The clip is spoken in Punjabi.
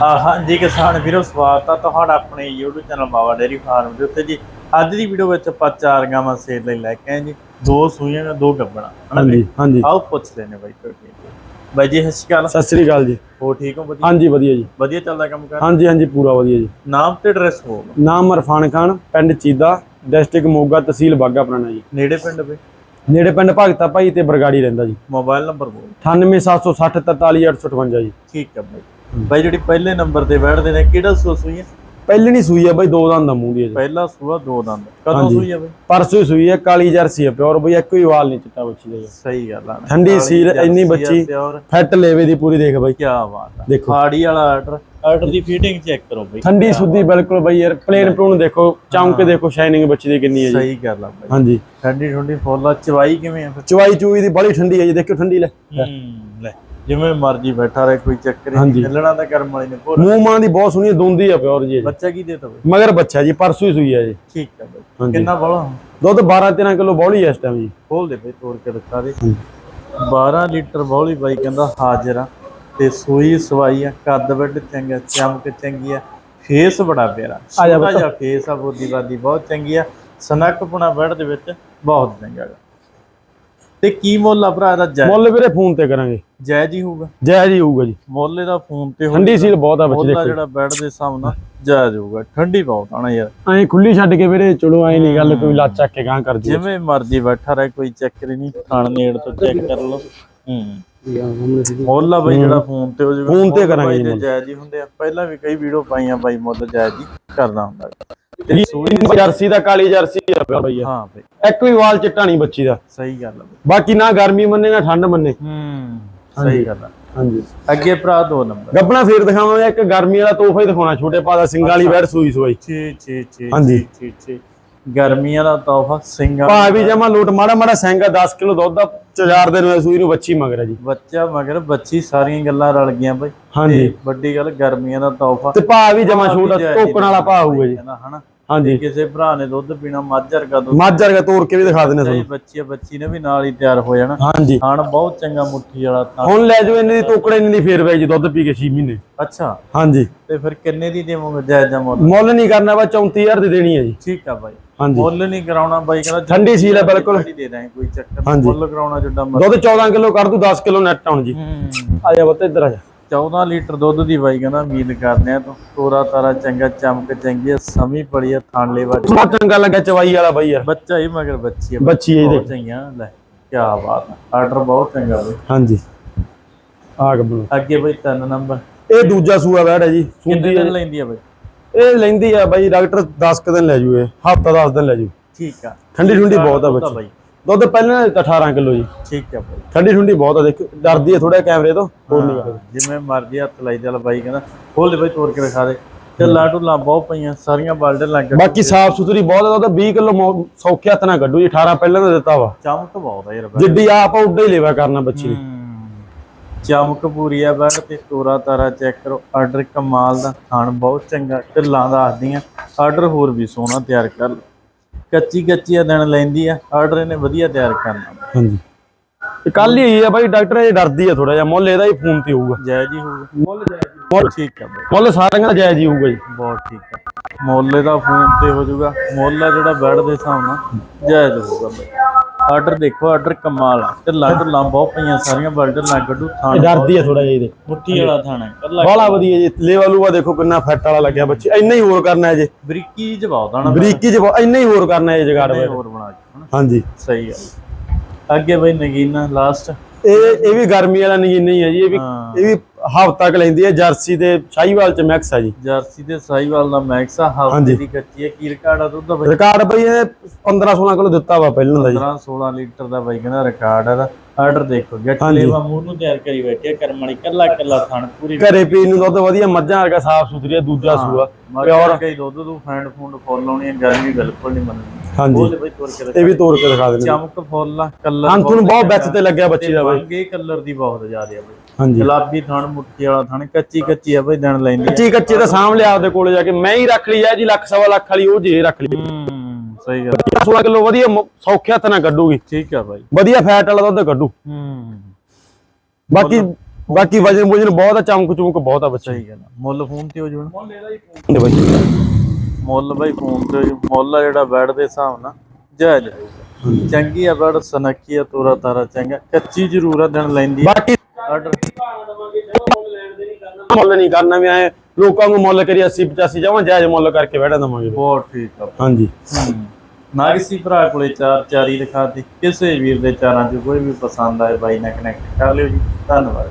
ਹਾਂਜੀ ਕਿਸਾਨ ਵੀਰੋ ਸਵਾਗਤ ਆ ਤੁਹਾਡਾ ਆਪਣੇ YouTube channel Bawa dairy farm ਦੇ ਉੱਤੇ ਜੀ। ਅੱਜ ਦੀ ਵੀਡੀਓ ਵਿੱਚ ਆਪਾਂ ਚਾਰ ਗਾਵਾਂ ਸੇਲ ਲਈ ਲੈ ਕੇ ਆਏ ਜੀ। ਦੋ ਸੂਈਆਂ ਤੇ ਦੋ ਗੱਬਣਾ ਹਾਂਜੀ? ਹਾਂਜੀ। ਆਓ ਪੁੱਛਦੇ ਨੇ ਬਾਈ ਤੁਹਾਡੇ ਬਾਈ ਜੀ ਸਤਿ ਸ਼੍ਰੀ ਅਕਾਲ। ਸਤਿ ਸ੍ਰੀ ਅਕਾਲ ਜੀ। ਹੋ ਠੀਕ ਹੋ ਵਧੀਆ? ਹਾਂਜੀ ਵਧੀਆ ਜੀ। ਵਧੀਆ ਚੱਲਦਾ ਕੰਮ ਕਰ? ਹਾਂਜੀ ਹਾਂਜੀ ਪੂਰਾ ਵਧੀਆ ਜੀ। ਨਾਮ ਤੇ ਐਡਰੈਸ ਹੋ ਨਾਮ ਅਰਫਾਨ ਖਾਨ ਪਿੰਡ ਚੀਦਾ ਡਿਸਟ੍ਰਿਕਟ ਮੋਗਾ ਤਹਿਸੀਲ ਬਾਗਾ ਪੁਰਾਣਾ ਜੀ। ਨੇੜੇ ਪਿੰਡ ਬਈ? ਨੇੜੇ ਪਿੰਡ ਭਗਤਾ ਭਾਈ ਤੇ ਬਰਗਾੜੀ ਰਹਿੰਦਾ ਜੀ। ਮੋਬਾਈਲ ਨੰਬਰ ਬੋਲ 98760 43858 ਜੀ। ਠੀਕ ਹੈ ਬਾਈ। ਬਾਈ ਜਿਹੜੀ ਪਹਿਲੇ ਨੰਬਰ ਤੇ ਬੈਠਦੇ ਨੇ ਕਿਹੜਾ ਸੂ ਸੂਈ ਹੈ? ਪਹਿਲੀ ਨਹੀਂ ਸੂਈ ਆ ਬਾਈ ਦੋ ਦੰਦ ਦਾ ਮੂੰਹ ਦੀ ਹੈ ਜੀ। ਪਹਿਲਾ ਸੂਆ ਦੋ ਦੰਦ। ਕਦੋਂ ਹਾਂਜੀ। ਸੂਈ ਹੈ ਬਾਈ? ਪਰਸੋਂ ਹੀ ਸੂਈ ਹੈ ਕਾਲੀ ਜਰਸੀ ਹੈ ਪਿਓਰ ਬਈ ਇੱਕੋ ਹੀ ਵਾਲ ਨਹੀਂ ਚਿੱਟਾ ਬੱਚੀ ਦਾ ਜੀ। ਸਹੀ ਗੱਲ ਆ। ਠੰਡੀ ਜਰਸੀ ਇੰਨੀ ਬੱਚੀ। ਔਰ ਫੈਟ ਲੇਵੇ ਦੀ ਪੂਰੀ ਦੇਖ ਬਾਈ। ਕੀ ਬਾਤ ਆ। ਦੇਖੋ। ਖਾੜੀ ਵਾਲਾ ਆਰਡਰ ਆਰਡਰ ਦੀ ਫੀਟਿੰਗ ਚੈੱਕ ਕਰੋ ਬਈ। ਠੰਡੀ ਸੁੱਧੀ ਬਿਲਕੁਲ ਬਾਈ ਯਾਰ ਪਲੇਨ ਪ੍ਰੂਨ ਦੇਖੋ ਚਮਕ ਦੇਖੋ ਸ਼ਾਈਨਿੰਗ ਬੱਚੀ ਦੀ ਕਿੰਨੀ ਹੈ ਜੀ। ਸਹੀ ਗੱਲ ਆ ਬਈ। ਹਾਂਜੀ। ਠੰਡੀ ਠੰਡੀ ਫੁੱਲ ਚਵਾਈ ਕਿਵੇਂ ਆ ਫਿਰ? ਚਵਾਈ ਚੂਈ ਦੀ ਬੜੀ ਠੰਡੀ ਹੈ ਜੀ ਦੇਖੋ ਠੰਡੀ ਲੈ। ਹੂੰ ਲੈ। ਜਿਵੇਂ ਮਰਜ਼ੀ ਬੈਠਾ ਰਹੇ ਕੋਈ ਚੱਕਰ। ਨਹੀਂ ਹਿੱਲਣਾ ਤਾਂ ਕਰਮ ਵਾਲੀ ਨੇ ਪੂਰਾ ਮੂੰਹ ਮਾਂ ਦੀ ਬਹੁਤ ਸੋਹਣੀ ਦੋਂਦੀ ਆ ਪਿਓਰ ਜੀ। ਬੱਚਾ ਕੀ ਦੇ ਤਾ ਬਈ? ਮਗਰ ਬੱਚਾ ਜੀ ਪਰਸੋਂ ਹੀ ਸੂਈ ਹੈ ਜੀ। ਠੀਕ ਆ ਬਈ। ਕਿੰਨਾ ਬੋਲਾ? ਦੁੱਧ 12 13 ਕਿਲੋ ਬੌਲੀ ਇਸ ਟਾਈਮ ਜੀ। ਖੋਲ ਦੇ ਬਈ ਤੋੜ ਕੇ ਦਿਖਾ ਦੇ। 12 ਲੀਟਰ ਬੋਲੀ ਬਾਈ ਕਹਿੰਦਾ ਹਾਜ਼ਰ ਆ। ਤੇ ਸੂਈ ਸਵਾਈ ਆ ਕੱਦ ਵੱਡ ਚੰਗਾ ਚਮਕ ਚੰਗੀ ਆ ਫੇਸ ਬੜਾ ਪਿਆਰਾ। ਆ ਜਾ ਛੋਟਾ ਜਿਹਾ ਫੇਸ ਆ ਬੋਦੀ ਬਾਦੀ ਬਹੁਤ ਚੰਗੀ ਆ। ਸਨਕ ਪੁਣਾ ਬੈਡ ਦੇ ਵਿੱਚ ਬਹੁਤ ਚੰਗਾ ਤੇ ਕੀ ਮੁੱਲ ਆ ਭਰਾ ਦਾ ਮੁੱਲ ਵੀਰੇ ਫੋਨ ਤੇ ਕਰਾਂਗੇ। ਜਾਇਜ਼ ਹੀ ਹੋਊਗਾ। ਜੈ ਜੀ ਹੋਊਗਾ ਜੀ। ਮੁੱਲ ਇਹਦਾ ਫੋਨ ਤੇ ਠੰਡੀ ਸੀਲ ਬਹੁਤ ਆ ਬੱਚੇ ਦੇਖੋ। ਜਿਹੜਾ ਬੈਡ ਦੇ ਸਾਹਮਣੇ ਜਾਇਜ਼ ਹੋਊਗਾ। ਠੰਡੀ ਬਹੁਤ ਆਣਾ ਯਾਰ। ਐਂ ਖੁੱਲੀ ਛੱਡ ਕੇ ਵੀਰੇ ਚਲੋ ਐਂ ਨਹੀਂ ਗੱਲ ਕੋਈ ਲੱਤ ਚੱਕ ਕੇ ਗਾਂ ਕਰ ਜੀ ਜਿਵੇਂ ਮਰਜ਼ੀ ਬੈਠਾ ਰਹੇ ਕੋਈ ਚੱਕਰ ਨਹੀਂ। ਥਣ ਨੇੜ ਤੋਂ ਚੈੱਕ ਕਰ ਲਓ। ਹੂੰ। ਮੁੱਲ ਬਈ ਜਿਹੜਾ ਫੋਨ ਤੇ ਹੋ ਜਾਊਗਾ। ਫੋਨ ਤੇ ਕਰਾਂਗੇ ਜੀ ਦੇ। ਜਾਇਜ਼ ਹੀ ਹੁੰਦੇ ਆ। ਪਹਿਲਾਂ ਵੀ ਕਈ ਵੀਡੀਓ ਪਾਈਆਂ ਬਾਈ ਮੁੱਲ ਜਾਇਜ਼ ਹੀ ਕਰਦਾ ਹੁੰਦਾ। ਤੇ ਜਰਸੀ ਦਾ ਕਾਲੀ ਜਰਸੀ ਆ ਬਈ ਹਾਂ ਬਈ। ਇੱਕ ਵੀ ਵਾਲ ਚਿੱਟਾ ਨਹੀਂ ਬੱਚੀ ਦਾ। ਸਹੀ ਗੱਲ ਬਾਕੀ ਨਾ ਗਰਮੀ ਮੰਨੇ ਨਾ ਠੰਡ ਮੰਨੇ। ਹੂੰ। ਸਹੀ ਗੱਲ ਆ। ਹਾਂਜੀ। ਅੱਗੇ ਭਰਾ ਦੋ ਨੰਬਰ। ਗੱਬਣਾ ਫੇਰ ਦਿਖਾਵਾਂਗੇ ਇੱਕ ਗਰਮੀ ਵਾਲਾ ਤੋਹਫਾ ਹੀ ਦਿਖਾਉਣਾ ਛੋਟੇ ਪਾ ਦਾ ਸਿੰਗਾਂ ਵਾਲੀ ਬੈੜ ਸੂਈ ਸੋਈ ਛੇ ਛੇ ਛੇ ਹਾਂਜੀ। ਛੇ ਛੇ ਗਰਮੀਆਂ ਦਾ ਤੋਹਫਾ ਸਿੰਘਾਂ ਭਾ ਵੀ ਜਮਾ ਲੋਟ ਮਾੜਾ ਮਾੜਾ ਸਿੰਗਾ 10 ਕਿਲੋ ਦੁੱਧ ਦਾ ਚਾਰ ਦਿਨ ਹੋਏ ਸੂਈ ਨੂੰ ਬੱਚੀ ਮਗਰ ਹੈ ਜੀ। ਬੱਚਾ ਮਗਰ ਬੱਚੀ ਸਾਰੀਆਂ ਗੱਲਾਂ ਰਲ ਗਈਆਂ ਬਈ। ਹਾਂਜੀ। ਵੱਡੀ ਗੱਲ ਗਰਮੀਆਂ ਦਾ ਤੋਹਫਾ। ਤੇ ਭਾ ਵੀ ਜਮਾ ਛੋਟਾ ਟੋਕਣ ਵਾਲਾ ਭਾ ਹੋਊਗਾ ਜੀ। ਹਨਾ? ਹਾਂਜੀ। ਕਿਸੇ ਭਰਾ ਨੇ ਦੁੱਧ ਪੀਣਾ ਮੱਝ ਵਰਗਾ ਦੁੱਧ। ਮੱਝ ਵਰਗਾ ਤੋੜ ਕੇ ਵੀ ਦਿਖਾ ਦਿੰਦੇ ਤੁਹਾਨੂੰ। ਬੱਚੀ ਬੱਚੀ ਨੇ ਵੀ ਨਾਲ ਹੀ ਤਿਆਰ ਹੋ ਜਾਣਾ। ਹਾਂਜੀ। ਖਾਣ ਬਹੁਤ ਚੰਗਾ ਮੁੱਠੀ ਵਾਲਾ ਥਾਣ ਹੁਣ ਲੈ ਜਾਓ ਇੰਨੀ ਦੀ ਤੋਕੜੇ ਇੰਨੀ ਦੀ ਫੇਰ ਜੀ ਦੁੱਧ ਪੀ ਕੇ 6 ਮਹੀਨੇ। ਅੱਛਾ। ਹਾਂਜੀ। ਤੇ ਫਿਰ ਕਿੰਨੇ ਦੀ ਦੇਵੋਗੇ ਜਾਇਜ਼ ਦਾ ਮੁੱਲ? ਮੁੱਲ ਨਹੀਂ ਕਰਨਾ ਬਾ 34000 ਦੀ ਦੇਣੀ ਹੈ ਜੀ। ਠੀਕ ਆ ਬਾਈ। ਹਾਂਜੀ। ਮੁੱਲ ਨਹੀਂ ਕਰਾਉਣਾ ਬਾਈ ਕਹਿੰਦਾ ਠੰਡੀ ਸੀਲ ਹੈ ਬਿਲਕੁਲ। ਦੇ ਦਾਂਗੇ ਕੋਈ ਚੱਕਰ। ਮੁੱਲ ਕਰਾਉਣਾ ਜਿੱਡਾ ਮਰਜ਼ੀ। ਦੁੱਧ 14 ਕਿਲੋ ਕਰ ਦੂ 10 ਕਿਲੋ ਨੈਟ ਆਉਣ ਜੀ। ਆ ਜਾ ਬੱਤੇ ਇੱਧਰ ਆ ਜਾ। 14 ਲੀਟਰ ਦੁੱਧ ਦੀ ਬਾਈ ਕਹਿੰਦਾ ਉਮੀਦ ਕਰਦੇ ਆ ਤੂੰ। ਤੋਰਾ ਤਾਰਾ ਚੰਗਾ ਚਮਕ ਚੰਗੀ ਸਮੀ ਪੜੀ ਆ ਥਾਣ ਲੈਵਾ ਬਹੁਤ ਚੰਗਾ ਲੱਗਾ ਚਵਾਈ ਵਾਲਾ ਬਾਈ ਯਾਰ ਬੱਚਾ ਹੀ ਮਗਰ ਬੱਚੀ ਆ ਬੱਚੀ ਹੈ ਇਹਦੇ। ਬਹੁਤ ਚੰਗੀਆਂ ਲੈ ਕੀ ਬਾਤ ਆਰਡਰ ਬਹੁਤ ਚੰਗਾ ਬਈ। ਹਾਂਜੀ। ਆ ਗੱਬੂ ਅੱਗੇ ਬਈ ਤਿੰਨ ਨੰਬਰ। ਇਹ ਦੂਜਾ ਸੂਆ ਬੈੜ ਹੈ ਜੀ ਕਿੰਨੇ ਸੁੰਦੀ ਦਿਨ ਲੈਂਦੀ ਆ ਬਈ? ਇਹ ਲੈਂਦੀ ਆ ਬਾਈ ਡਾਕਟਰ 10 ਕੁ ਦਿਨ ਲੈ ਜੂ ਇਹ ਹਫਤਾ 10 ਦਿਨ ਲੈ ਜੂ। ਠੀਕ ਆ। ਠੰਡੀ ਠੁੰਡੀ ਬਹੁਤ ਆ ਬੱਚੀ। ਦੁੱਧ ਪਹਿਲਾਂ ਤਾਂ 18 ਕਿਲੋ ਜੀ। ਠੀਕ ਆ ਬਾਈ ਠੰਡੀ ਠੁੰਡੀ ਬਹੁਤ ਆ ਦੇਖੋ ਡਰਦੀ ਆ ਥੋੜਾ ਕੈਮਰੇ ਤੋਂ ਹੋਰ ਨਹੀਂ ਹਾਂ, ਜਿਵੇਂ ਮਰਜ਼ੀ ਹੱਥ ਲਾਈ ਚੱਲ ਬਾਈ ਕਹਿੰਦਾ ਖੋਲ ਦੇ ਬਾਈ ਤੋੜ ਕੇ ਦਿਖਾ ਦੇ। ਤੇ ਲਾਟੂ ਲਾ ਬਹੁਤ ਪਈਆਂ ਸਾਰੀਆਂ ਬਾਲਟੇ ਲੱਗ ਬਾਕੀ ਸਾਫ਼ ਸੁਥਰੀ ਬਹੁਤ ਆ ਦੁੱਧ 20 ਕਿਲੋ ਸੌਖੇ ਹੱਥ ਨਾਲ ਕੱਢੂ ਜੀ 18 ਪਹਿਲਾਂ ਦਾ ਦਿੱਤਾ ਵਾ। ਚਮਕ ਬਹੁਤ ਆ ਯਾਰ ਜਿੱਡੀ ਆਪ ਉੱਡਾ ਹੀ ਲੈਵਾ ਕਰਨਾ ਬੱਚੀ ਨੇ। ਚਮਕ ਪੂਰੀ ਆ ਬੈਠ ਤੇ ਤੋਰਾ ਤਾਰਾ ਚੈੱਕ ਕਰੋ ਆਰਡਰ ਕਮਾਲ ਦਾ ਖਾਣ ਬਹੁਤ ਚੰਗਾ ਢਿੱਲਾਂ ਦੱਸਦੀਆਂ ਆਰਡਰ ਹੋਰ ਵੀ ਸੋਹਣਾ ਤਿਆਰ ਕਰ। ਕੱਚੀ ਕੱਚੀ ਆ ਦਿਨ ਲੈਂਦੀ ਆ ਆਰਡਰ ਇਹਨੇ ਵਧੀਆ ਤਿਆਰ ਕਰਨਾ। ਹਾਂਜੀ। ਇਹ ਕੱਲ ਹੀ ਆਈ ਆ ਬਾਈ ਡਾਕਟਰ ਇਹ ਡਰਦੀ ਆ ਥੋੜਾ ਜਿਹਾ ਮੁੱਲ ਇਹਦਾ ਹੀ ਫੋਨ ਤੇ ਹੋਊਗਾ। ਜਾਇਜ਼ ਹੀ ਹੋਊਗਾ। ਮੁੱਲ ਜਾਇਜ਼ ਬਹੁਤ ਠੀਕ ਆ ਬਾਈ। ਮੁੱਲ ਸਾਰਿਆਂ ਦਾ ਜਾਇਜ਼ ਹੀ ਹੋਊਗਾ ਜੀ। ਬਹੁਤ ਠੀਕ ਆ। ਮੁੱਲ ਦਾ ਫੋਨ ਤੇ ਹੋ ਜਾਊਗਾ ਮੁੱਲ ਆ ਜਿਹੜਾ ਬੈਡ ਦੇ ਹਿਸਾਬ ਨਾਲ ਜਾਇਜ਼ ਹੋਊਗਾ ਬਾਈ। ਆਰਡਰ ਦੇਖੋ ਆਰਡਰ ਕਮਾਲ ਆ। ਤੇ ਲੱਗ ਲਾਂ ਬਹੁਤ ਪਈਆਂ ਸਾਰੀਆਂ ਬਲਡਰ ਕੱਢੂ ਇਹ ਥਾਣ ਡਰਦੀ ਆ ਥੋੜਾ ਜਿਹਾ ਇਹਦੇ। ਮੁੱਠੀ ਵਾਲਾ ਥਾਣਾ ਕੱਲਾ ਬਾਲਾ ਵਧੀਆ ਜੀ ਲੇਵਾ ਲੂਆ ਦੇਖੋ ਕਿੰਨਾ ਫੈਟ ਵਾਲਾ ਲੱਗਿਆ ਬੱਚੀ ਇੰਨਾ ਹੀ ਹੋਰ ਕਰਨਾ ਹੈ ਜੇ। ਬਰੀਕੀ ਜਵਾਬ ਦਾਣਾ ਬਰੀਕੀ ਚ ਬਹੁਤ- ਇੰਨਾ ਹੀ ਹੋਰ ਕਰਨਾ ਹੈ ਜਗਾੜ ਨਹੀਂ ਹੋਰ ਬਣਾ ਕੇ ਹਨਾ? ਹਾਂਜੀ। ਸਹੀ ਆ। ਅੱਗੇ ਬਈ ਨਗੀਨਾ ਲਾਸਟ ਇਹ ਇਹ ਵੀ ਗਰਮੀ ਵਾਲਾ ਨਹੀਂ ਨਹੀਂ ਹੈ ਜੀ ਇਹ ਵੀ ਹਾਂ। ਇਹ ਵੀ ਹਫ਼ਤਾ ਕ ਲੈਂਦੀ ਹੈ ਜਰਸੀ ਤੇ ਸ਼ਾਹੀਵਾਲ ਚ ਮੈਕਸ ਆ ਜੀ। ਜਰਸੀ ਤੇ ਸਾਈਵਾਲ ਦਾ ਮੈਕਸ ਆ ਹਫ਼ਤੇ ਹਾਂਜੀ। ਦੀ ਕੱਚੀ ਹੈ ਕੀ ਰਿਕਾਰਡ ਆ ਦੁੱਧ ਦਾ ਬਈ? ਰਿਕਾਰਡ ਬਈ ਇਹ 15 16 ਕਿਲੋ ਦਿੱਤਾ ਵਾ ਪਹਿਲਾਂ ਦਾ ਜੀ। 15 16 ਲੀਟਰ ਦਾ ਬਾਈ ਕਹਿੰਦਾ ਰਿਕਾਰਡ ਆ ਦਾ ਆਰਡਰ ਦੇਖੋ ਗੱਟ ਲੇਵਾ ਮੂੰਹ ਨੂੰ ਤਿਆਰ ਕਰੀ ਬੈਠੇ ਕਰਮ ਵਾਲੀ ਕੱਲਾ ਕੱਲਾ ਥਣ ਪੂਰੀ। ਘਰੇ ਪੀਣ ਨੂੰ ਦੁੱਧ ਵਧੀਆ ਮੱਝਾਂ ਵਰਗਾ ਸਾਫ਼ ਸੁਥਰੀ ਆ ਦੂਜਾ ਸੂਆ ਪਿਓਰ। ਕਈ ਦੁੱਧ ਨੂੰ ਫੈਂਡ ਫੂਡ ਫੁੱਲ ਲਾਉਣੀ ਹੈ ਗਰਮੀ ਬਿਲਕੁਲ ਨਹੀਂ ਮੰਨਣੀ। ਹਾਂਜੀ। ਤੋਰ ਕੇ ਇਹ ਵੀ ਤੋੜ ਕੇ ਦਿਖਾ ਦਿੰਦੇ ਚਮਕ ਫੁੱਲ ਆ ਕਲਰ ਅੰਤ ਨੂੰ ਬਹੁਤ ਵਿੱਚ ਤੇ ਲੱਗਿਆ ਬੱਚੀ ਦਾ ਬਾਈ। ਰੰਗੇ ਕਲਰ ਦੀ ਬਹੁਤ ਜ਼ਿਆਦਾ ਆ ਬਈ। ਹਾਂਜੀ। ਗੁਲਾਬੀ ਥਣ ਮੁੱਠੀ ਵਾਲਾ ਥਣ ਕੱਚੀ ਕੱਚੀ ਆ ਬਈ ਦਿਨ ਲੈਂਦੀ ਕੱਚੀ ਕੱਚੇ ਦਾ ਸਾਂਭ ਲਿਆ ਆਪਦੇ ਕੋਲੇ ਜਾ ਕੇ। ਮੈਂ ਹੀ ਰੱਖ ਲਈ ਆ ਜੀ ਲੱਖ ਸਵਾ ਲੱਖ ਵਾਲੀ ਉਹ ਜੇ ਰੱਖ ਲਈ। ਹੂੰ ਸਹੀ ਗੱਲ 16 ਕਿਲੋ ਵਧੀਆ ਸੌਖੇ ਹੱਥ ਨਾਲ ਕੱਢੂਗੀ। ਠੀਕ ਆ ਬਾਈ। ਵਧੀਆ ਫੈਟ ਵਾਲਾ ਦੁੱਧ ਕੱਢੂ। ਹੂੰ। ਬਾਕੀ ਬਾਕੀ ਵਜਨ ਵਜਨ ਬਹੁਤ ਆ ਚਮਕ ਚਮਕ ਬਹੁਤ ਆ ਬੱਚੇ। ਸਹੀ ਗੱਲ। ਮੁੱਲ ਫੋਨ ਤੇ ਹੋ ਜੂ ਮੁੱਲ ਇਹਦਾ ਹੀ ਫੋਨ ਤੇ ਬਾਈ। ਮੁੱਲ ਬਾਈ ਫੋਨ ਤੇ ਮੁੱਲ ਆ ਜਿਹੜਾ ਬੈਡ ਦੇ ਹਿਸਾਬ ਨਾਲ ਜਾਇਜ਼। ਚੰਗੀ ਆ ਬੈਡ ਸਨੱਖੀ ਆ ਤੋਰਾ ਤਾਰਾ ਚੰਗਾ ਕੱਚੀ ਜ਼ਰੂਰ ਆ ਦਿਨ ਲੈਂਦੀ ਬਾਕੀ ਆਰਡਰ ਮੁੱਲ ਨਹੀਂ ਕਰਨਾ ਵੀ ਐ ਲੋਕਾਂ ਨੂੰ ਮੁੱਲ ਕਰੀ 80 85 ਜਾਵਾਂ ਜਾਇਜ਼ ਮੁੱਲ ਕਰਕੇ ਬੈਠਾ ਦਵਾਂਗੇ ਬਹੁਤ ਠੀਕ ਆ। ਹਾਂਜੀ। ਹੂੰ। ਨਾ ਕਿਸੇ ਭਰਾ ਕੋਲੇ ਚਾਰ ਚਾਰੀ ਦਿਖਾਤੀ ਕਿਸੇ ਵੀਰ ਦੇ ਚਾਰਾਂ ਚ ਕੋਈ ਵੀ ਪਸੰਦ ਆਏ ਬਾਈ ਨਾਲ ਕਨੈਕਟ ਕਰ ਲਿਓ ਜੀ। ਧੰਨਵਾਦ।